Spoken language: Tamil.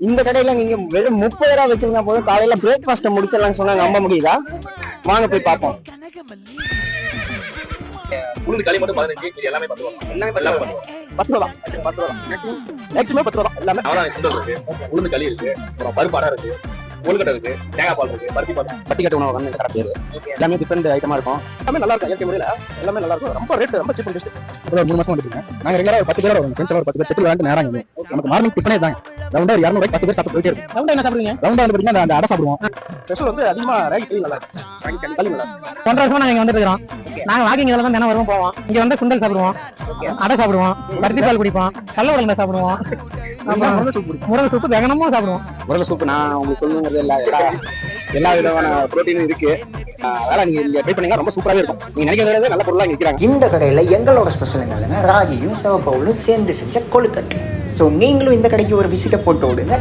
இந்த கடையில நீங்க வெறும் முப்பது ரூபா வச்சிருந்தா போதும். காலையில பிரேக்ஃபாஸ்ட் முடிச்சிடலாம்னு சொன்னா நம்ப முடியுதா? வாங்க போய் பார்ப்போம். உளுந்து களி மட்டும் பதினஞ்சு எல்லாமே பத்து ரூபா. எல்லாமே எல்லாமே பத்து ரூபா. பத்து ரூபா. மேக்ஸிமம் பத்து ரூபா. எல்லாமே. அவதான் சுண்டல் இருக்கு உளுந்து களி இருக்கு அப்புறம் பருப்பு அடை இருக்கு கொழுக்கட்டை இருக்கு தேங்காய் பால் இருக்கு பருத்தி பால் பட்டிக்கட்டு உணவு வந்து இந்த கடை பேரு. எல்லாமே டிஃபரெண்ட் ஐட்டமா இருக்கும். எல்லாமே நல்லா இருக்கும் இயற்கை முறையில. எல்லாமே நல்லா இருக்கும். ரொம்ப ரேட் ரொம்ப சீப் பெஸ்ட் ஒரு மூணு மாசம் வந்துருக்கேன் நாங்க ரெகுலரா ஒரு பத்து பேர் வரும். ஃப்ரெண்ட்ஸ் ஒரு பத்து பேர் செட்டில் வாங்கிட்டு நேரம் நமக்கு மார்னிங் டிஃபனே தான் ரவுண்டா ஒரு இரநூறு பத்து பேர் சாப்பிட்டு போயிட்டே இருக்கும். ரவுண்டா என்ன சாப்பிடுறீங்க ரவுண்டா வந்து பாத்தீங்கன்னா அந்த அடை சாப்பிடுவோம். ஸ்பெஷல் வந்து அதிகமா ராகி நல்லா இருக்கும். ராகி களி களி நல்லா இருக்கும் ஒன்றரை வருஷமா நாங்க இங்க வந்துட்டு இருக்கோம் நாங்க வாக்கிங் இதெல்லாம் தான் தினம் வருவோம் போவோம். இங்க வந்து சுண்டல் சாப்பிடுவோம். அடை சாப்பிடுவோம். பருத்தி பால் குடிப்போம். கல்ல உடம்பு சாப்பிடுவோம். முருங்கை சூப்பு தினமும் சாப்பிடுவோம். முருங்கை சூப் நான் உங்களுக்கு சொல்லுங்கிறது எல்லா எல்லா விதமான ப்ரோட்டீனும் இருக்கு. ஆஹ் அதெல்லாம் நீங்க இங்க ட்ரை பண்ணீங்கன்னா ரொம்ப சூப்பராகவே இருக்கும். நீங்க நினைக்கிறத நல்ல பொருளா இங்க இந்த கடையில எங்களோட ஸ்பெஷல் என்னதுன்னா ராகியும் சிவப்பவுலும் சேர்ந்து செஞ்ச கொழுக்கட்டை. ஸோ நீங்களும் இந்த கடைக்கு ஒரு விசிட்டை போட்டு விடுங்க